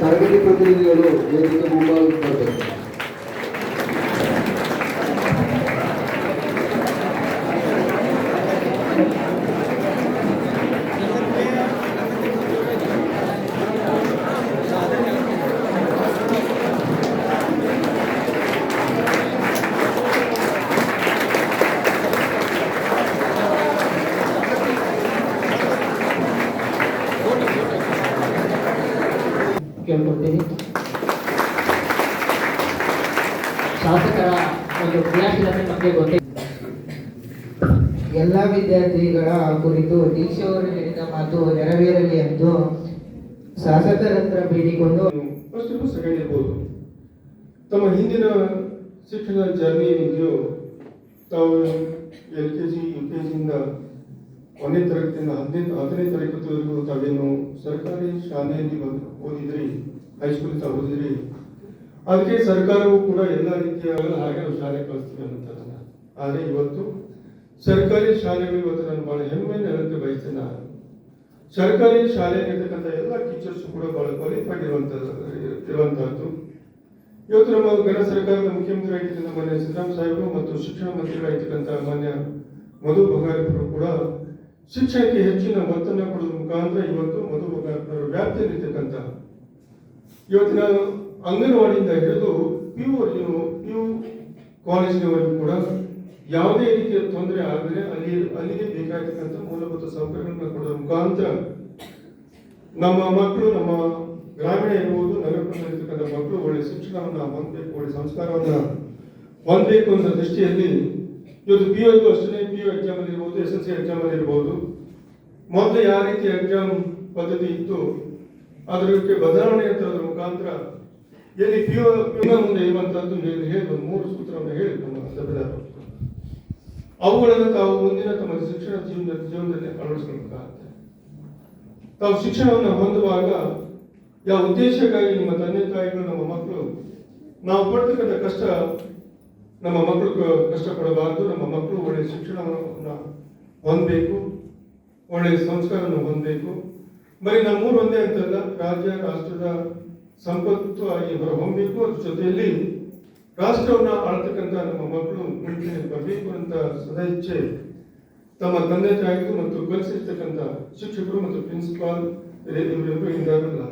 తరగతి ప్రతినిధులు వేదిక ముంబాలు ಕೇಳ್ಕೊಳ್ತೀನಿ ಶಾಸಕರ ಒಂದು ಕ್ರಿಯಾಶೀಲತೆ ನಮಗೆ ಗೊತ್ತೇ ಎಲ್ಲ ವಿದ್ಯಾರ್ಥಿಗಳ ಕುರಿತು ದೀಕ್ಷೆಯವರು ಹೇಳಿದ ಮಾತು ನೆರವೇರಲಿ ಎಂದು ಶಾಸಕರ ಹತ್ರ ಬೇಡಿಕೊಂಡು ಸೆಕೆಂಡ್ ಇರ್ಬೋದು ತಮ್ಮ ಹಿಂದಿನ ಶಿಕ್ಷಣ ಜರ್ನಿ ಏನಿದೆಯೋ ತಾವು L K G, U K ಜಿಯಿಂದ ಒಂದನೇ ತರಗತಿಯಿಂದ ಹದಿನೈದು ಹತ್ತನೇ ತರಗತಿವರೆಗೂ ತಾವೇನು ಸರ್ಕಾರಿ ಶಾಲೆಯಲ್ಲಿ ಓದಿದ್ರಿ ಹೈಸ್ಕೂಲ್ ಓದಿದ್ರಿ? ಅದಕ್ಕೆ ಸರ್ಕಾರವು ಕೂಡ ಎಲ್ಲ ರೀತಿಯ ಹಾಗೆ ಶಾಲೆ ಕಳಿಸ್ತೀವಿ ಅನ್ನೋಂಥದ್ದನ್ನ ಆದರೆ ಇವತ್ತು ಸರ್ಕಾರಿ ಶಾಲೆಗಳು ಇವತ್ತು ನಾನು ಬಹಳ ಹೆಮ್ಮೆಯಿಂದ ಹೇಳಕ್ಕೆ ಬಯಸ್ತೇನೆ ಸರ್ಕಾರಿ ಸರ್ಕಾರಿ ಶಾಲೆಯಲ್ಲಿರ್ತಕ್ಕಂಥ ಎಲ್ಲ ಟೀಚರ್ಸ್ ಕೂಡ ಬಹಳ ಕ್ವಾಲಿಫೈಡ್ ಇರುವಂಥದ್ದು ಇರುವಂತಹದ್ದು ಇವತ್ತು ನಮ್ಮ ಕೇಂದ್ರ ಸರ್ಕಾರದ ಮುಖ್ಯಮಂತ್ರಿ ಆಗಿದ್ದ ಮಾನ್ಯ ಸಿದ್ದರಾಮ ಸಾಹೇಬರು ಮತ್ತು ಶಿಕ್ಷಣ ಮಂತ್ರಿಗಳಾಗಿರ್ತಕ್ಕಂಥ ಮಾನ್ಯ ಮಧು ಬಂಗಾರಪ್ಪರು ಕೂಡ ಶಿಕ್ಷಣಕ್ಕೆ ಹೆಚ್ಚಿನ ಒತ್ತನ್ನು ಕೊಡೋದ್ರ ಮುಖಾಂತರ ಇವತ್ತು ಮಧು ಬಂಗಾರಪ್ಪನವರ ವ್ಯಾಪ್ತಿಯಲ್ಲಿರ್ತಕ್ಕಂಥ ಇವತ್ತಿನ ಅಂಗನವಾಡಿಯಿಂದ ಹಿಡಿದು ಪಿ ಯು ಪಿ ಯು ಕಾಲೇಜಿನವರೆಗೂ ಕೂಡ ಯಾವುದೇ ರೀತಿಯ ತೊಂದರೆ ಆಗದೆ ಅಲ್ಲಿ ಅಲ್ಲಿಗೆ ಬೇಕಾಗಿರ್ತಕ್ಕಂಥ ಮೂಲಭೂತ ಸೌಕರ್ಯಗಳನ್ನ ಕೊಡುವ ಮುಖಾಂತರ ನಮ್ಮ ಮಕ್ಕಳು ನಮ್ಮ ಗ್ರಾಮೀಣ ಇರ್ಬೋದು ನಗರದಲ್ಲಿರ್ತಕ್ಕಂಥ ಮಕ್ಕಳು ಒಳ್ಳೆ ಶಿಕ್ಷಣವನ್ನು ಹೊಂದಬೇಕು, ಒಳ್ಳೆ ಸಂಸ್ಕಾರವನ್ನು ಹೊಂದಬೇಕು ಅನ್ನೋ ದೃಷ್ಟಿಯಲ್ಲಿ ಇವತ್ತು ಪಿ ಯು ಅಷ್ಟೇ ಪಿ ಯು ಎಕ್ಸಾಮ್ ಅಲ್ಲಿ ಇರ್ಬೋದು ಎಸ್ ಎಲ್ ಸಿ ಎಕ್ಸಾಮ್ ಅಲ್ಲಿ ಇರ್ಬೋದು. ಮೊದಲು ಯಾವ ರೀತಿ ಎಕ್ಸಾಮ್ ಪದ್ಧತಿ ಇತ್ತು ಅದಕ್ಕೆ ಬದಲಾವಣೆ ತರೋದ್ರ ಮುಖಾಂತರ ಎಲ್ಲಿ ಪಿ ಯು ಮುಂದೆ ಇರುವಂತಹದ್ದು ಹೇಳಿ ಮೂರು ಸೂತ್ರವನ್ನು ಹೇಳಿ ನಮ್ಮ ಸಭೆದಾರರು ಅವುಗಳನ್ನು ತಾವು ಮುಂದಿನ ತಮ್ಮ ಶಿಕ್ಷಣ ಜೀವನ, ಜೀವನದಲ್ಲಿ ಅಳವಡಿಸ್ಕೊಳ್ಬೇಕಾಗುತ್ತೆ. ತಾವು ಶಿಕ್ಷಣವನ್ನು ಹೊಂದುವಾಗ ಯಾವ ಉದ್ದೇಶಕ್ಕಾಗಿ ನಿಮ್ಮ ತಂದೆ ತಾಯಿಗಳು, ನಮ್ಮ ಮಕ್ಕಳು ನಾವು ಪಡ್ತಕ್ಕಂಥ ಕಷ್ಟ ನಮ್ಮ ಮಕ್ಕಳು ಕಷ್ಟಪಡಬಾರ್ದು, ನಮ್ಮ ಮಕ್ಕಳು ಒಳ್ಳೆಯ ಶಿಕ್ಷಣವನ್ನು ಹೊಂದಬೇಕು ಒಳ್ಳೆಯ ಸಂಸ್ಕಾರವನ್ನು ಹೊಂದಬೇಕು. ಬರೀ ನಮ್ಮೂರು ಒಂದೇ ಅಂತಲ್ಲ, ರಾಜ್ಯ, ರಾಷ್ಟ್ರದ ಸಂಪತ್ತು ಆಗಿ ಹೊರಹೊಮ್ಮಬೇಕು ಅದ್ರ ಜೊತೆಯಲ್ಲಿ ರಾಷ್ಟ್ರವನ್ನು ಆಳ್ತಕ್ಕಂಥ ನಮ್ಮ ಮಕ್ಕಳು ಮುಂಚೆ ಬರಬೇಕು ಅಂತ ಸದೈಚ್ಛೆ ತಮ್ಮ ತಂದೆ ತಾಯಿಗೂ ಮತ್ತು ಕಲಿಸಿರ್ತಕ್ಕಂಥ ಶಿಕ್ಷಕರು ಮತ್ತು ಪ್ರಿನ್ಸಿಪಾಲ್ ಇವರಿಬ್ಬರು ಇದ್ದಾರಲ್ಲ.